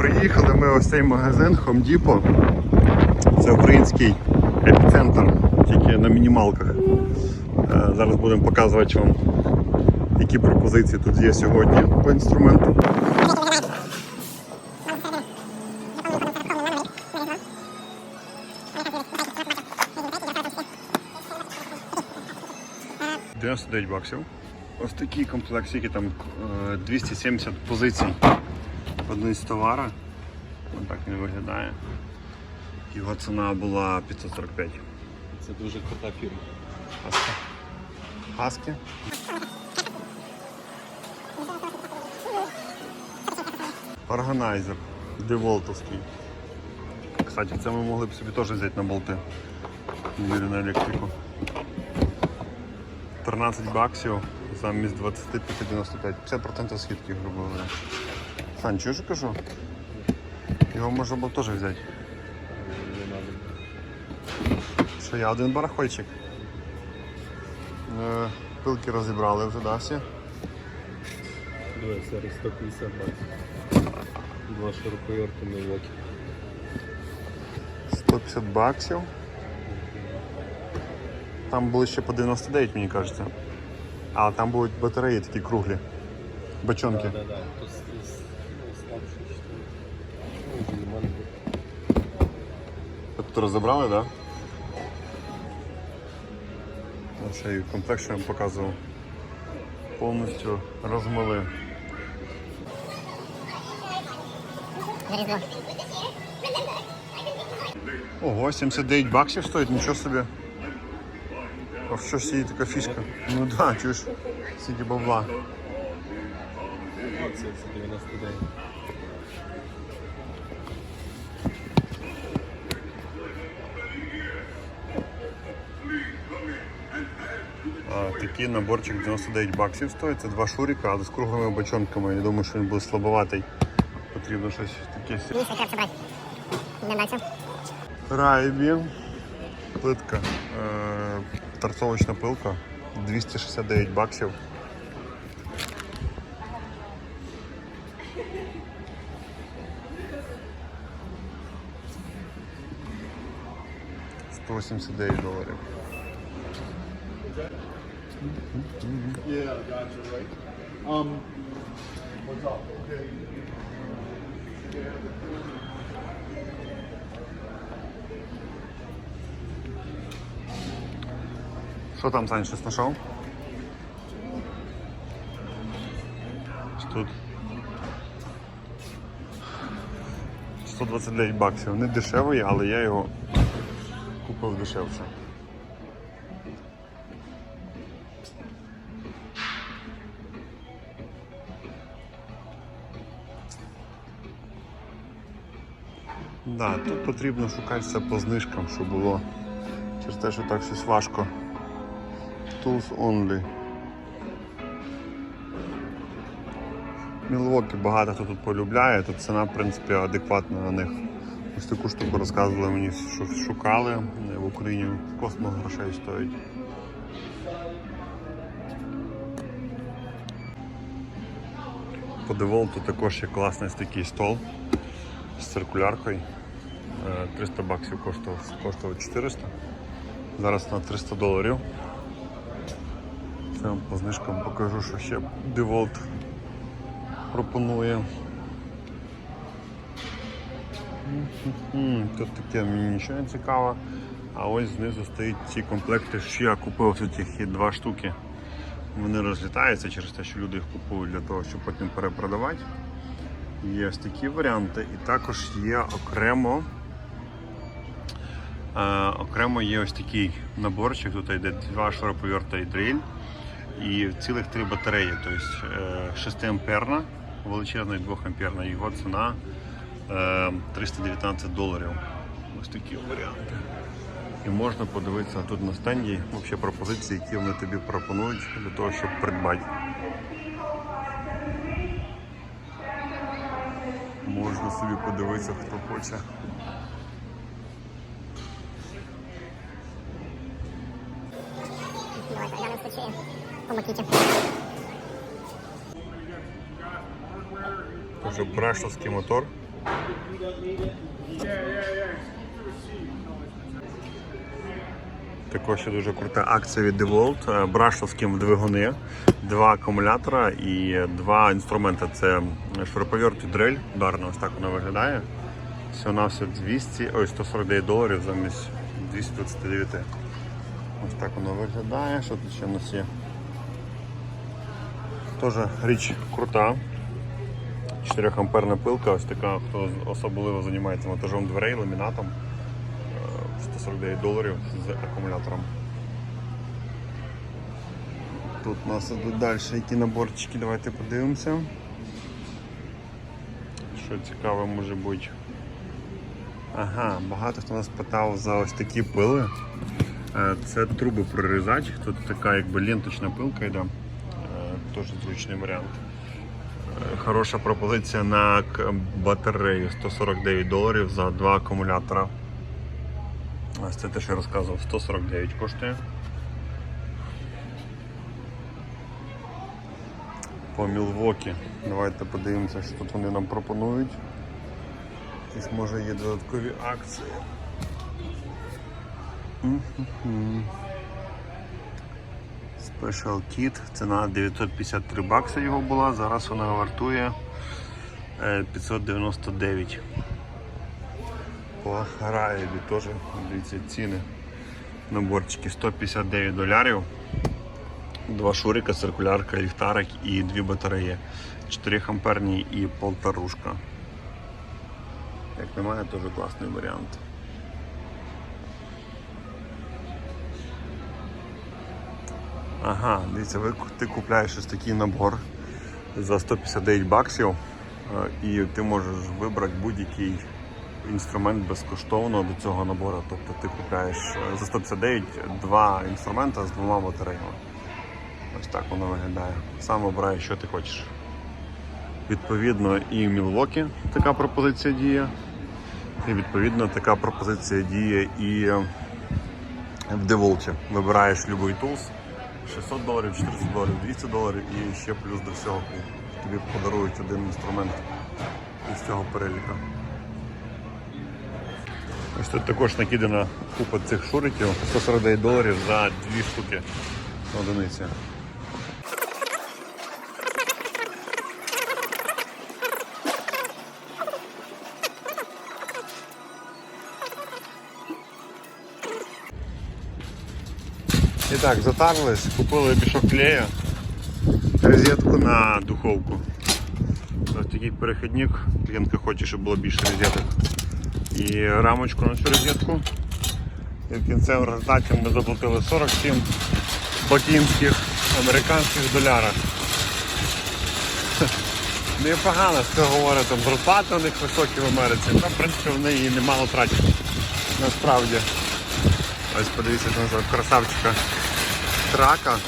Приїхали ми ось цей магазин Home Depot. Це український епіцентр, тільки на мінімалках. Е, Зараз будемо показувати вам, які пропозиції тут є сьогодні по інструменту. – 99 баксів. Ось такий комплект, скільки там е, 270 позицій одиниць товара. Ось так він виглядає. Його ціна була 545. Це дуже крута фірма. Хаски. Хаски. Органайзер. Деволтовський. Кстати, це ми могли б собі теж взяти на болти. Мірю на електрику. 13 баксів замість 25,95. 50% скидки, грубо говоря. Сань, чого ж кажу? Його можна було теж взяти. Не надо. Що я один барахольчик. Е, Пилки розібрали вже, да, всі? Диви, зараз 150 баксів. Два широковерти Milwaukee. 150 баксів. Там були ще по 99, мені кажеться. А там будуть батареї такі круглі. Бочонки. Да, да, да. Що тут розібрали? Да? Ну, Ще і комплект, що я вам показував. Повністю розмили. Ого, 79 баксів стоїть, нічого собі. А в щось є така фішка. Ну так, да, чуєш, скільки бабла. Оце це 99. А, такий наборчик 99 баксів стоїть. Це два шурика, але з круглими бочонками. Я думаю, що він буде слабоватий. Потрібно щось таке. Райбі. Плитка. Е, торцовочна пилка. 269 баксів. Сто 89 доларів. Що там, Сань, щось знайшов? Тут 129 баксів. Не дешевий, але я його купив дешевше. Да, тут потрібно шукати все по знижкам, щоб було через те, що так щось важко. Tools only. Мілвокі багато хто тут полюбляє, тут ціна, в принципі, адекватна на них. Ось таку штуку розказували мені, що шукали е, в Україні. Космо грошей стоїть. По деволту також є класний такий стол з циркуляркою. Е, 300 баксів коштував, коштував 400. Зараз на 300 доларів. Це по знижкам покажу, що ще DeWalt пропонує. Тут таке мені нічого не цікаво. А ось знизу стоїть ці комплекти, що я купив їх два штуки. Вони розлітаються через те, що люди їх купують для того, щоб потім перепродавати. Є ось такі варіанти, і також є окремо. Е, окремо є ось такий наборчик, тут йде два шуруповерта і дрель, і цілих три батареї, тобто 6 амперна, величезна і 2 амперна. Його ціна е, 319 доларів. Ось такі варіанти. І можна подивитися тут на стенді взагалі пропозиції, які вони тобі пропонують для того, щоб придбати. Можна собі подивитися, хто хоче. Помогите. Брешловський мотор Також ще дуже крута акція від DeWalt. е, двигуни, два акумулятора і два інструменти. Це шуруповерт і дрель. Ударна, ось так вона виглядає. Всього на все 200, ой, 149 доларів замість 229. Ось так воно виглядає. Що тут ще в нас є? Теж річ крута. 4 амперна пилка, ось така, хто особливо займається монтажом дверей, ламінатом. Е, 149 доларів з акумулятором. Тут у нас ідуть далі які наборчики, давайте подивимося. Що цікаве може бути. Ага, багато хто нас питав за ось такі пили. Е, Це трубопрорізач. Тут така якби ленточна пилка йде. Е, Теж зручний варіант. Хороша пропозиція на батарею 149 доларів за два акумулятора. Це те, що я розказував, 149 коштує. По Мілвокі. Давайте подивимося, що тут вони нам пропонують. Якісь може є додаткові акції. Special Kit, ціна 953 бакси його була, зараз вона вартує е, 599. По Раєві теж, дивіться, ціни. Наборчики 159 долярів. Два шурика, циркулярка, ліхтарик і дві батареї. 4 амперні і полторушка. Як мене, теж класний варіант. Ага, дивіться, ви, ти купляєш ось такий набор за 159 баксів е, і ти можеш вибрати будь-який інструмент безкоштовно до цього набору. Тобто ти купляєш е, за 159 два інструмента з двома батареями. Ось так воно виглядає. Сам обираєш, що ти хочеш. Відповідно, і в Мілвокі така пропозиція діє. І відповідно така пропозиція діє і в Деволті. Вибираєш будь-який тулс. 600 доларів, 400 доларів, 200 доларів і ще плюс до всього тобі подарують один інструмент із цього переліка. Ось тут також накидана купа цих шуриків, 149 доларів за дві штуки одиниці. І так, затарились, купили мішок клея, розетку на духовку. Ось такий перехідник, клієнтка хоче, щоб було більше розеток. І рамочку на цю розетку. І в кінцевому результаті ми заплатили 47 бакінських американських долярах. Непогано, що говорить, там зарплати у них високі в Америці. Та, в принципі, вони її немало тратять. Насправді. Ось подивіться цього красавчика трака.